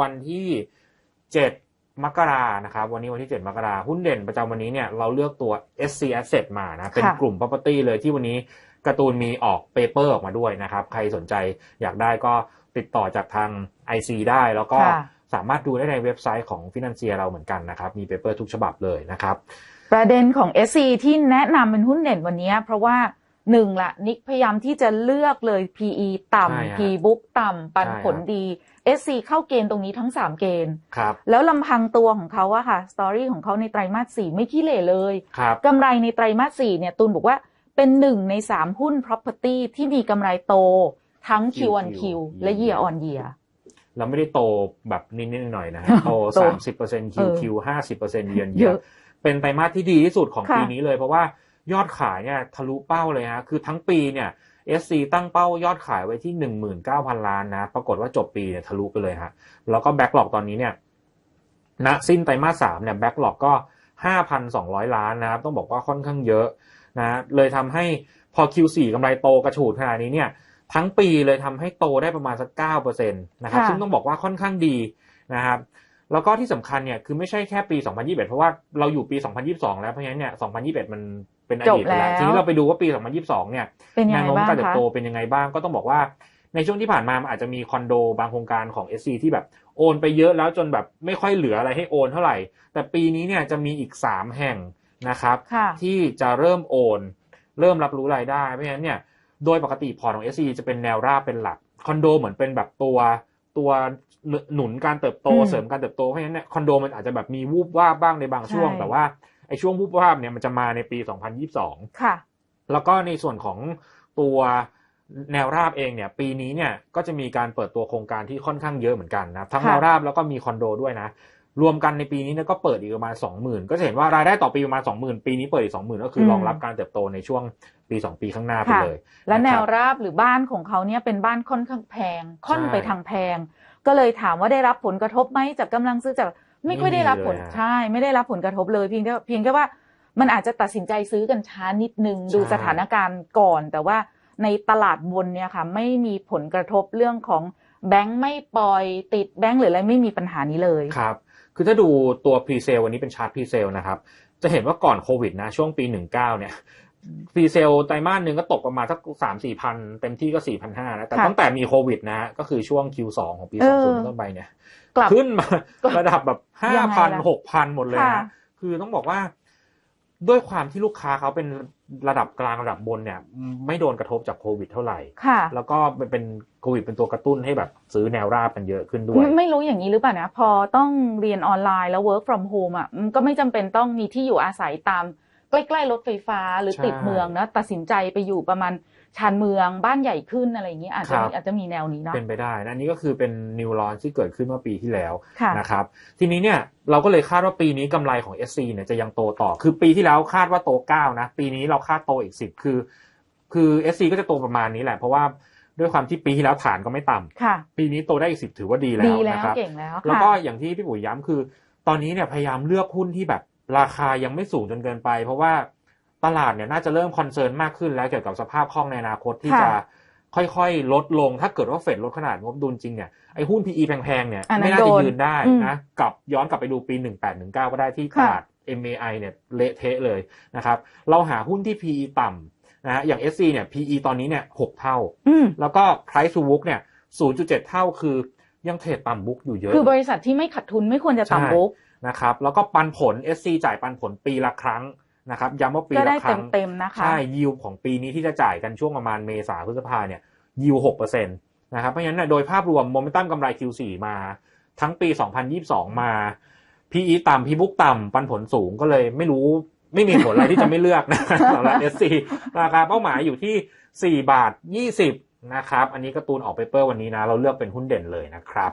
วันที่7มกรานะครับ วันนี้วันที่ 7 มกราหุ้นเด่นประจำวันนี้เนี่ยเราเลือกตัว SC Asset มานะ เป็นกลุ่ม property เลยที่วันนี้การ์ตูนมีออกเปเปอร์ออกมาด้วยนะครับ ใครสนใจอยากได้ก็ติดต่อจากทาง IC ได้แล้วก็ค่ะสามารถดูได้ในเว็บไซต์ของ Financier เราเหมือนกันนะครับ มีเปเปอร์ทุกฉบับเลยนะครับ ประเด็นของ SC ที่แนะนำเป็นหุ้นเด่นวันนี้ เพราะว่า หนึ่งละนิกพยายามที่จะเลือกเลย PE ใช่ฮะต่ำ P book ต่ำปันใช่ฮะผลดี SC เข้าเกณฑ์ตรงนี้ทั้ง 3 เกณฑ์ครับแล้วลำพังตัวของเขาอะค่ะ สตอรี่ของเขาในไตรมาสสี่ไม่ขี้เหร่เลยครับกำไรในไตรมาสสี่เนี่ยตูนบอกว่าเป็นหนึ่งในสามหุ้น property ที่มีกำไรโตทั้ง Q on Q และ year on year เราไม่ได้โตแบบนิดๆหน่อยๆนะฮะโตโตสามสิบเปอร์เซ็นต์ QQ ห้าสิบเปอร์เซ็นต์เยือนเยเยอะอะเป็นไตรมาสที่ดีที่สุดของค่ะปีนี้เลยเพราะว่า ยอดขายเนี่ยทะลุเป้าเลยฮะคือทั้งปีเนี่ย SC ตั้งเป้ายอดขายไว้ที่หนึ่งหมื่นเก้าพันล้านนะ ปรากฏว่าจบปีเนี่ยทะลุไปเลยฮะแล้วก็แบ็กหลอกตอนนี้เนี่ยณสิ้นไตรมาสสามเนี่ยแบ็กหลอกก็ห้าพันสองร้อยล้านนะครับ ต้องบอกว่าค่อนข้างเยอะนะเลยทำให้พอ Q4 กำไรโตกระฉูดขนาดนี้เนี่ยทั้งปีเลยทำให้โตได้ประมาณสักเก้าเปอร์เซ็นต์นะครับค่ะซึ่งต้องบอกว่าค่อนข้างดีนะครับ แล้วก็ที่สำคัญเนี่ยคือไม่ใช่แค่ปี 2021 เพราะว่าเราอยู่ปี 2022 แล้วเพราะฉะนั้นเนี่ย 2021 มันเป็นอดีตไปแล้วจบแล้วทีนี้เราไปดูว่าปี 2022 เนี่ยเป็นยังแนไงวโน้มบ้างการเติบคะโตเป็นยังไงบ้างก็ต้องบอกว่าในช่วงที่ผ่านมามันอาจจะมีคอนโดบางโครงการของ SC ที่แบบโอนไปเยอะแล้วจนแบบไม่ค่อยเหลืออะไรให้โอนเท่าไหร่ แต่ปีนี้เนี่ยจะมีอีก 3 แห่งนะครับค่ะที่จะเริ่มโอน เริ่มรับรู้รายได้เพราะฉะนั้นเนี่ยโดยปกติพอร์ตของ SC จะเป็นแนวราบเป็นหลักคอนโดเหมือนเป็นแบบตัว ตัวหนุนการเติบโตอืมเสริมการเติบโตเพราะฉะนั้นเนี่ยคอนโดมันอาจจะแบบมีวูบวาบบ้างในบางช่วงใช่แต่ว่าไอ้ช่วงวูบวาบเนี่ยมันจะมาในปี 2022 ค่ะ แล้วก็ในส่วนของตัวแนวราบเองเนี่ย ปีนี้เนี่ยก็จะมีการเปิดตัวโครงการที่ค่อนข้างเยอะเหมือนกันนะทั้งค่ะแนวราบแล้วก็มีคอนโดด้วยนะ รวมกันในปีนี้เนี่ยก็เปิดอีกประมาณ20,000ก็จะเห็นว่ารายได้ต่อปีประมาณ20,000ปีนี้เปิดอีก20,000ก็คือรองรับการเติบโตในช่วงปี2ปีข้างหน้าไปค่ะเลย และแนวนะครับราบหรือบ้านของเขาเนี่ยเป็นบ้านค่อนข้างแพงค่อนใช่ไปทางแพง ก็เลยถามว่าได้รับผลกระทบไหมจากกำลังซื้อจากไม่ค่อยได้รับผลไม่มีเลยอะใช่ ไม่ได้รับผลกระทบเลยเพียงแค่เพียงแค่ว่ามันอาจจะตัดสินใจซื้อกันช้านิดนึงดูใช่สถานการณ์ก่อน แต่ว่าในตลาดบนเนี่ยค่ะ ไม่มีผลกระทบเรื่องของแบงค์ไม่ปล่อยติดแบงค์หรืออะไรไม่มีปัญหานี้เลยครับ คือถ้าดูตัวพรีเซลวันนี้เป็นชาร์ตพรีเซลนะครับ จะเห็นว่าก่อนโควิดนะช่วงปี 19 เนี่ยพรีเซลไตรมาสหนึ่งก็ตกประมาณสักสามสี่พันเต็มที่ก็สี่พันห้านะแต่ค่ะตั้งแต่มีโควิดนะฮะก็คือช่วง Q2 ของปีเออ20ต้นไปเนี่ยกลับขึ้นมากลับระดับแบบห้ายังไงพันล่ะหกพันหมดเลยค่ะนะคือต้องบอกว่า ด้วยความที่ลูกค้าเขาเป็นระดับกลางระดับบนเนี่ย ไม่โดนกระทบจากโควิดเท่าไหร่ ค่ะ แล้วก็มันเป็นโควิดเป็นตัวกระตุ้นให้แบบซื้อแนวราบกันเยอะขึ้นด้วย ไม่ไม่รู้อย่างนี้หรือเปล่านะ พอต้องเรียนออนไลน์แล้ว work from home อะมันก็ไม่จำเป็นต้องมีที่อยู่อาศัยตาม ใกล้ๆรถไฟฟ้าหรือใช่ติดเมืองนะตัดสินใจไปอยู่ประมาณชานเมืองบ้านใหญ่ขึ้นอะไรอย่างนี้อาจจะครับอาจจะมีแนวนี้เนาะเป็นไปได้นะอันนี้ก็คือเป็นนิวรอนที่เกิดขึ้นเมื่อปีที่แล้วค่ะนะครับทีนี้เนี่ยเราก็เลยคาดว่าปีนี้กำไรของ SC เนี่ยจะยังโตต่อ คือปีที่แล้วคาดว่าโต9นะปีนี้เราคาดโตอีก 10 คือ คือ SC ก็จะโตประมาณนี้แหละ เพราะว่าด้วยความที่ปีที่แล้วฐานก็ไม่ต่ำค่ะปีนี้โตได้อีก10ถือว่าดีแล้ดีวแล้วนะครับเก่งแล้วแล้วก็ค่ะอย่างที่พี่ปุ๋ยย้ำคือ ตอนนี้เนี่ยพยายามเลือกหุ้นที่แบบ ราคายังไม่สูงจนเกินไป เพราะว่าตลาดเนี่ยน่าจะเริ่มคอนเซิร์นมากขึ้นแล้วเกี่ยวกับสภาพคล่องในอนาคตที่ค่ะจะค่อยๆ ลดลง ถ้าเกิดว่าเฟดลดขนาดงบดุลจริงเนี่ย ไอ้หุ้น PE แพงๆ เนี่ยอันนั้นไม่น่าจะโดนยืนได้อืมนะกลับย้อนกลับไปดูปี 1819 ก็ได้ที่ตค่ะลาด MAI เนี่ยเละเทะเลยนะครับ เราหาหุ้นที่ PE ต่ำนะฮะอย่าง SC เนี่ย PE ตอนนี้เนี่ย 6 เท่าอืมแล้วก็ Price to Book เนี่ย 0.7 เท่าคือ ยังเทรดต่ำบุ๊กอยู่เยอะ คือบริษัทที่ไม่ขาดทุนไม่ควรจะใช่ต่ำบุ๊กนะครับแล้วก็ปันผล SC จ่ายปันผลปีละครั้งนะครับย้ำว่าปีก็ละได้ครั้งเต็มๆนะคะใช่ยิวของปีนี้ที่จะจ่ายกันช่วงประมาณเมษาพฤษภาเนี่ยยิวหกเปอร์เซ็นต์นะครับเพราะฉะนั้นเนยโดยภาพรวมโมเมนตัมกำไร Q4 มาทั้งปี 2022 มา PE ต่ำ P book ต่ำปันผลสูงก็เลยไม่รู้ไม่มีผลอะไรที่จะไม่เลือกนะสำหรับ SC ราคาเป้าหมายอยู่ที่ 4 บาท 20 นะครับ อันนี้การ์ตูนออกเปเปอร์วันนี้นะ เราเลือกเป็นหุ้นเด่นเลยนะครับ